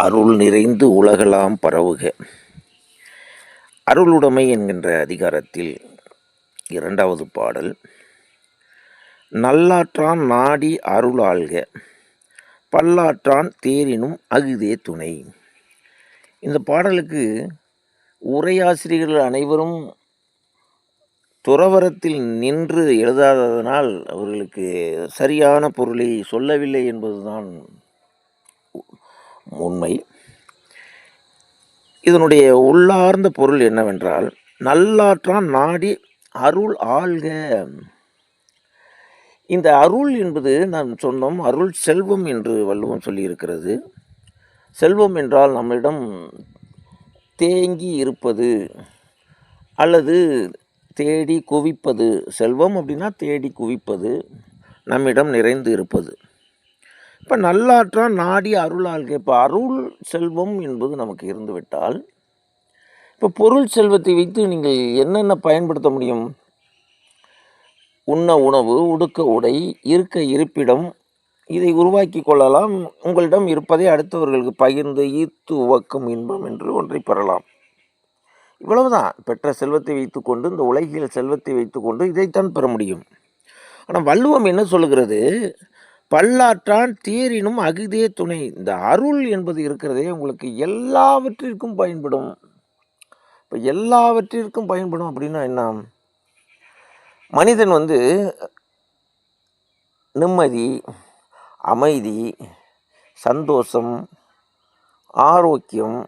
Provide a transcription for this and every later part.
அருள் நிறைந்து உலகலாம் பரவுக. அருளுடைமை என்கின்ற அதிகாரத்தில் இரண்டாவது பாடல். நல்லாற்றான் நாடி அருளாள்க பல்லாற்றான் தேரினும் அகுதே துணை. இந்த பாடலுக்கு உரையாசிரியர்கள் அனைவரும் துறவரத்தில் நின்று எழுதாததனால் அவர்களுக்கு சரியான பொருளை சொல்லவில்லை என்பதுதான் உண்மை. இதனுடைய உள்ளார்ந்த பொருள் என்னவென்றால் நல்லாற்றான் நாடி அருள் ஆள்க. இந்த அருள் என்பது நாம் சொன்னோம் அருள் செல்வம் என்று வள்ளுவம் சொல்லியிருக்கிறது. செல்வம் என்றால் நம்மிடம் தேங்கி இருப்பது அல்லது தேடி குவிப்பது. செல்வம் அப்படின்னா தேடி குவிப்பது நம்மிடம் நிறைந்து இருப்பது. இப்போ நல்லாற்றான் நாடி அருளால் இப்போ அருள் செல்வம் என்பது நமக்கு இருந்துவிட்டால் இப்போ பொருள் செல்வத்தை வைத்து நீங்கள் என்னென்ன பயன்படுத்த முடியும்? உண்ண உணவு உடுக்க உடை இருக்க இருப்பிடம் இதை உருவாக்கி கொள்ளலாம். உங்களிடம் இருப்பதை அடுத்தவர்களுக்கு பகிர்ந்து ஈர்த்து உவக்கும் இன்பம் என்று ஒன்றை பெறலாம். இவ்வளவுதான். பெற்ற செல்வத்தை வைத்துக்கொண்டு இந்த உலகில் செல்வத்தை வைத்துக்கொண்டு இதைத்தான் பெற முடியும். ஆனால் வள்ளுவம் என்ன சொல்லுகிறது? பல்லாற்றான் தேரினும் அகுதே துணை. இந்த அருள் என்பது இருக்கிறதே உங்களுக்கு எல்லாவற்றிற்கும் பயன்படும். இப்போ எல்லாவற்றிற்கும் பயன்படும் அப்படின்னா என்ன? மனிதன் வந்து நிம்மதி அமைதி சந்தோஷம் ஆரோக்கியம்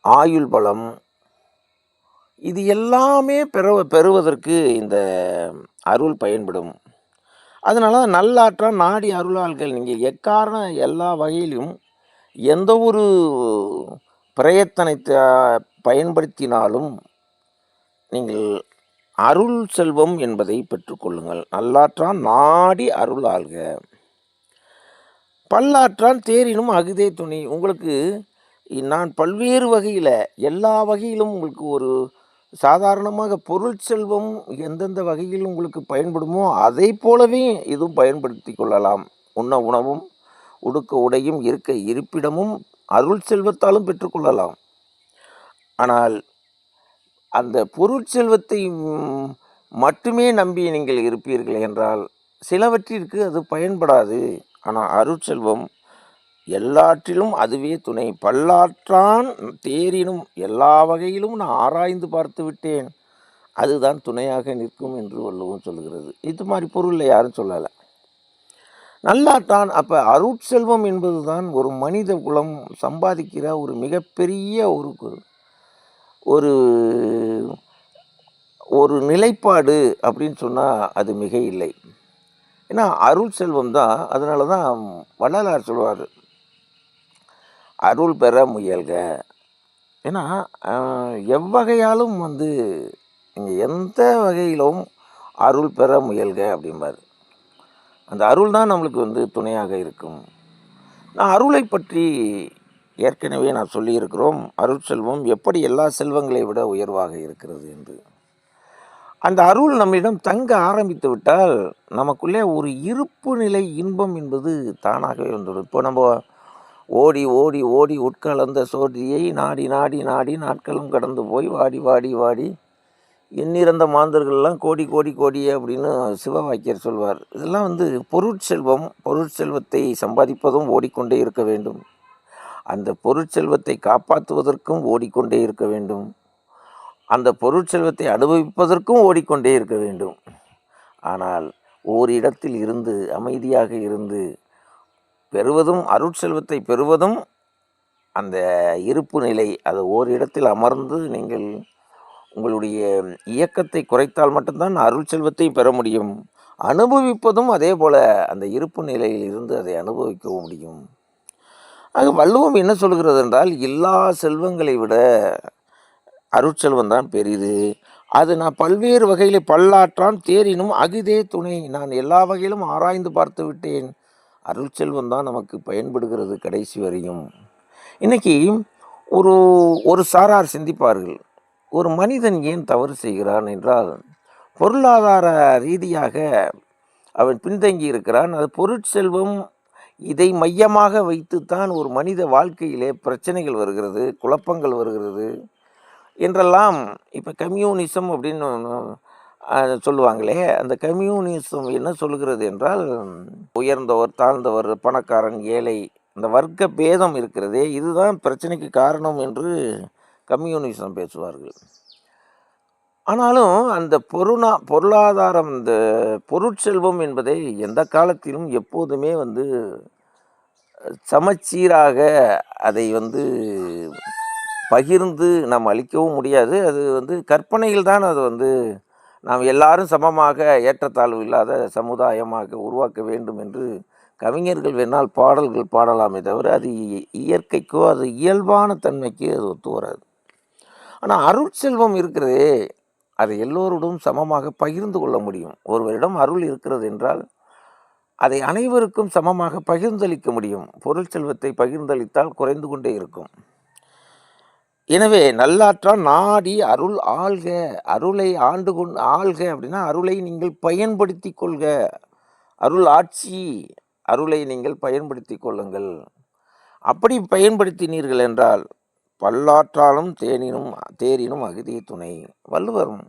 ஆயுள் பலம் இது எல்லாமே பெற பெறுவதற்கு இந்த அருள் பயன்படும். அதனால நல்லாற்றா நாடி அருளாள்கள் நீங்கள் எக்காரணம் எல்லா வகையிலும் எந்த ஒரு பிரயத்தனத்தை பயன்படுத்தினாலும் நீங்கள் அருள் செல்வம் என்பதை பெற்றுக்கொள்ளுங்கள் நல்லாற்றான் நாடி அருளாள்க. பல்லாற்றான் தேரினும் அகுதே துணி. உங்களுக்கு நான் பல்வேறு வகையில் எல்லா வகையிலும் உங்களுக்கு ஒரு சாதாரணமாக பொருள் செல்வம் எந்தெந்த வகையில் உங்களுக்கு பயன்படுமோ அதை போலவே இதுவும் பயன்படுத்தி கொள்ளலாம். உண்ண உணவும் உடுக்க உடையும் இருக்க இருப்பிடமும் அருள் செல்வத்தாலும் பெற்றுக்கொள்ளலாம் ஆனால் அந்த பொருள் செல்வத்தை மட்டுமே நம்பி நீங்கள் இருப்பீர்கள் என்றால் சிலவற்றிற்கு அது பயன்படாது. ஆனால் அருட்செல்வம் எல்லாற்றிலும் அதுவே துணை. பல்லாற்றான் தேரினும் எல்லா வகையிலும் நான் ஆராய்ந்து பார்த்து விட்டேன். அதுதான் துணையாக நிற்கும் என்று வள்ளுவம் சொல்கிறது இது மாதிரி பொருளில் யாரும் சொல்லலை. நல்லாற்றான் அப்போ அருட்செல்வம் என்பது தான் ஒரு மனித குலம் சம்பாதிக்கிற ஒரு மிகப்பெரிய ஒரு ஒரு ஒரு நிலைப்பாடு அப்படின்னு சொன்னால் அது மிக இல்லை. ஏன்னா அருள் செல்வம் தான் அதனால தான் வள்ளலார் சொல்வார். அருள் பெற முயல்க. ஏன்னா எவ்வகையாலும் வந்து நீங்கள் எந்த வகையிலும் அருள் பெற முயல்க அப்படிம்பார். அந்த அருள் தான் நம்மளுக்கு வந்து துணையாக இருக்கும். நான் அருளை பற்றி ஏற்கனவே நான் சொல்லியிருக்கிறோம். அருள் செல்வம் எப்படி எல்லா செல்வங்களை விட உயர்வாக இருக்கிறது என்று. அந்த அருள் நம்மிடம் தங்க ஆரம்பித்து விட்டால் நமக்குள்ளே ஒரு இருப்பு நிலை இன்பம் என்பது தானாகவே வந்துடும் இப்போ நம்ம ஓடி ஓடி ஓடி உட்கலந்த சோதியை நாடி நாடி நாடி நாட்களும் கடந்து போய் வாடி வாடி வாடி. எண்ணிறந்த மாந்தர்கள்லாம் கோடி கோடி கோடி அப்படின்னு சிவவாக்கியர் சொல்வார். இதெல்லாம் வந்து பொருட்செல்வம் பொருட்செல்வத்தை சம்பாதிப்பதும் ஓடிக்கொண்டே இருக்க வேண்டும். அந்த பொருட்செல்வத்தை காப்பாற்றுவதற்கும் ஓடிக்கொண்டே இருக்க வேண்டும். அந்த பொருட்செல்வத்தை அனுபவிப்பதற்கும் ஓடிக்கொண்டே இருக்க வேண்டும். ஆனால் ஓரிடத்தில் இருந்து அமைதியாக இருந்து பெறுவதும் அருட்செல்வத்தை பெறுவதும் அந்த இருப்பு நிலை அது ஓரிடத்தில் அமர்ந்து நீங்கள் உங்களுடைய இயக்கத்தை குறைத்தால் மட்டும்தான் அருள் செல்வத்தை பெற முடியும். அனுபவிப்பதும் அதே போல் அந்த இருப்பு நிலையில் இருந்து அதை அனுபவிக்கவும் முடியும். ஆக வள்ளுவம் என்ன சொல்கிறது என்றால் எல்லா செல்வங்களை விட அருட்செல்வம் தான் பெரிது. அது நான் பல்வேறு வகையில் பல்லாற்றான் தேரினும் அகிதே துணை. நான் எல்லா வகையிலும் ஆராய்ந்து பார்த்து விட்டேன். அருட்செல்வம் தான் நமக்கு பயன்படுகிறது கடைசி வரையும். இன்றைக்கி ஒரு ஒரு சாரார் சிந்திப்பார்கள் ஒரு மனிதன் ஏன் தவறு செய்கிறான் என்றால் பொருளாதார ரீதியாக அவன் பின்தங்கி இருக்கிறான். அது பொருட்செல்வம் இதை மையமாக வைத்துத்தான் ஒரு மனித வாழ்க்கையிலே பிரச்சனைகள் வருகிறது குழப்பங்கள் வருகிறது என்றெல்லாம் இப்போ கம்யூனிசம் அப்படின்னு சொல்லுவாங்களே அந்த கம்யூனிசம் என்ன சொல்லுகிறது என்றால் உயர்ந்தவர் தாழ்ந்தவர் பணக்காரன் ஏழை இந்த வர்க்க பேதம் இருக்கிறதே இதுதான் பிரச்சனைக்கு காரணம் என்று கம்யூனிசம் பேசுவார்கள். ஆனாலும் அந்த பொருணா பொருளாதாரம் இந்த பொருட்செல்வம் என்பதை எந்த காலத்திலும் எப்போதுமே வந்து சமச்சீராக அதை வந்து பகிர்ந்து நாம் அளிக்கவும் முடியாது. அது வந்து கற்பனையில் தான் அது வந்து நாம் எல்லாரும் சமமாக ஏற்றத்தாழ்வு இல்லாத சமுதாயமாக உருவாக்க வேண்டும் என்று கவிஞர்கள் வேணால் பாடல்கள் பாடலாமே தவிர அது இ- இயற்கைக்கோ அது இயல்பான தன்மைக்கு அது ஒத்து வராது. ஆனால் அருட்செல்வம் இருக்கிறதே அதை எல்லோருடன் சமமாக பகிர்ந்து கொள்ள முடியும். ஒருவரிடம் அருள் இருக்கிறது என்றால் அதை அனைவருக்கும் சமமாக பகிர்ந்தளிக்க முடியும். பொருள் செல்வத்தை பகிர்ந்தளித்தால் குறைந்து கொண்டே இருக்கும். எனவே நல்லாற்றால் நாடி அருள் ஆள்க அருளை ஆண்டு கொண்டு ஆள்க அப்படின்னா அருளை நீங்கள் பயன்படுத்தி கொள்க. அருள் ஆட்சி அருளை நீங்கள் பயன்படுத்தி கொள்ளுங்கள். அப்படி பயன்படுத்தினீர்கள் என்றால் பல்லாற்றாலும் தேனினும் தேரினும் அகதிய துணை வள்ளுவரும்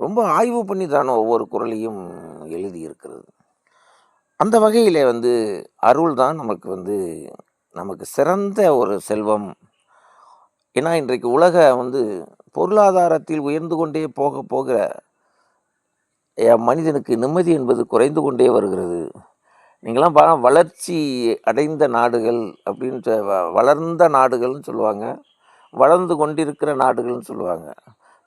ரொம்ப ஆய்வு பண்ணி தான் ஒவ்வொரு குறளையும் எழுதியிருக்கிறது. அந்த வகையில் வந்து அருள் தான் நமக்கு வந்து நமக்கு சிறந்த ஒரு செல்வம். ஏன்னா இன்றைக்கு உலக வந்து பொருளாதாரத்தில் உயர்ந்து கொண்டே போக போக மனிதனுக்கு நிம்மதி என்பது குறைந்து கொண்டே வருகிறது. நீங்களாம் பா வளர்ச்சி அடைந்த நாடுகள் அப்படின்னு வளர்ந்த நாடுகள்னு சொல்லுவாங்க. வளர்ந்து கொண்டிருக்கிற நாடுகள்னு சொல்லுவாங்க.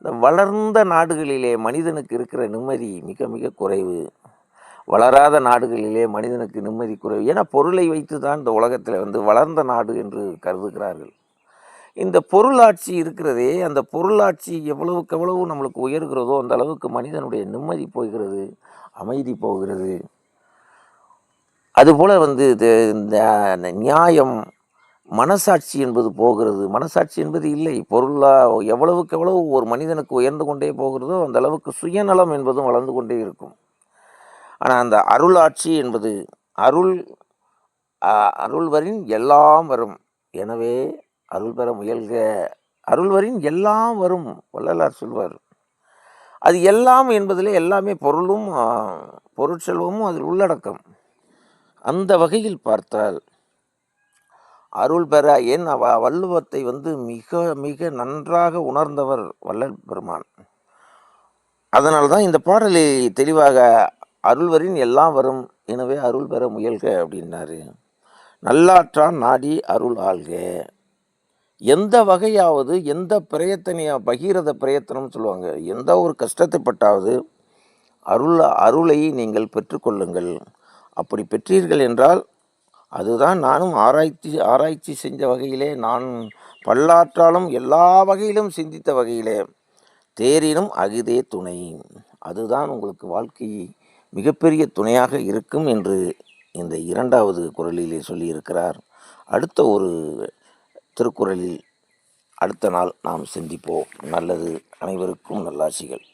இந்த வளர்ந்த நாடுகளிலே மனிதனுக்கு இருக்கிற நிம்மதி மிக மிக குறைவு. வளராத நாடுகளிலே மனிதனுக்கு நிம்மதி குறைவு. ஏன்னா பொருளை வைத்து தான் இந்த உலகத்தில் வந்து வளர்ந்த நாடு என்று கருதுகிறார்கள். இந்த பொருளாட்சி இருக்கிறதே அந்த பொருளாட்சி எவ்வளவுக்கு எவ்வளவு நம்மளுக்கு உயர்கிறதோ அந்த அளவுக்கு மனிதனுடைய நிம்மதி போகிறது அமைதி போகிறது. அதுபோல் வந்து இது இந்த நியாயம் மனசாட்சி என்பது போகிறது. மனசாட்சி என்பது இல்லை. பொருளா எவ்வளவுக்கு எவ்வளவு ஒரு மனிதனுக்கு உயர்ந்து கொண்டே போகிறதோ அந்த அளவுக்கு சுயநலம் என்பதும் வளர்ந்து கொண்டே இருக்கும். ஆனால் அந்த அருளாட்சி என்பது அருள் அருள்வரின் எல்லாம் வரும். எனவே அருள் பெற முயல்க. அருள்வரின் எல்லாம் வரும் வள்ளலார் சொல்வார். அது எல்லாம் என்பதில் எல்லாமே பொருளும் பொருட்செல்வமும் அதில் உள்ளடக்கம். அந்த வகையில் பார்த்தால் அருள் பெற ஏன் அவ- வள்ளுவத்தை வந்து மிக மிக நன்றாக உணர்ந்தவர் வள்ளல் பெருமான். அதனால் தான் இந்த பாடலை தெளிவாக அருள்வரின் எல்லாம் வரும் எனவே அருள் பெற முயல்க அப்படின்னாரு. நல்லாற்றான் நாடி அருள் ஆள்க. எந்த வகையாவது எந்த பிரயத்தனையா பகீரத பிரயத்தனம் சொல்லுவாங்க. எந்த ஒரு கஷ்டத்தைப்பட்டாவது அருள் அருளை நீங்கள் பெற்றுக்கொள்ளுங்கள். அப்படி பெற்றீர்கள் என்றால் அதுதான் நானும் ஆராய்ச்சி ஆராய்ச்சி செஞ்ச வகையிலே நான் பல்லாற்றாலும் எல்லா வகையிலும் சிந்தித்த வகையிலே தேரினும் அகிதே துணை. அதுதான் உங்களுக்கு வாழ்க்கை மிகப்பெரிய துணையாக இருக்கும் என்று இந்த இரண்டாவது குரலிலே சொல்லியிருக்கிறார். அடுத்த ஒரு திருக்குறளில் அடுத்த நாள் நாம் சிந்திப்போம். நல்லது அனைவருக்கும் நல்லாசிகள்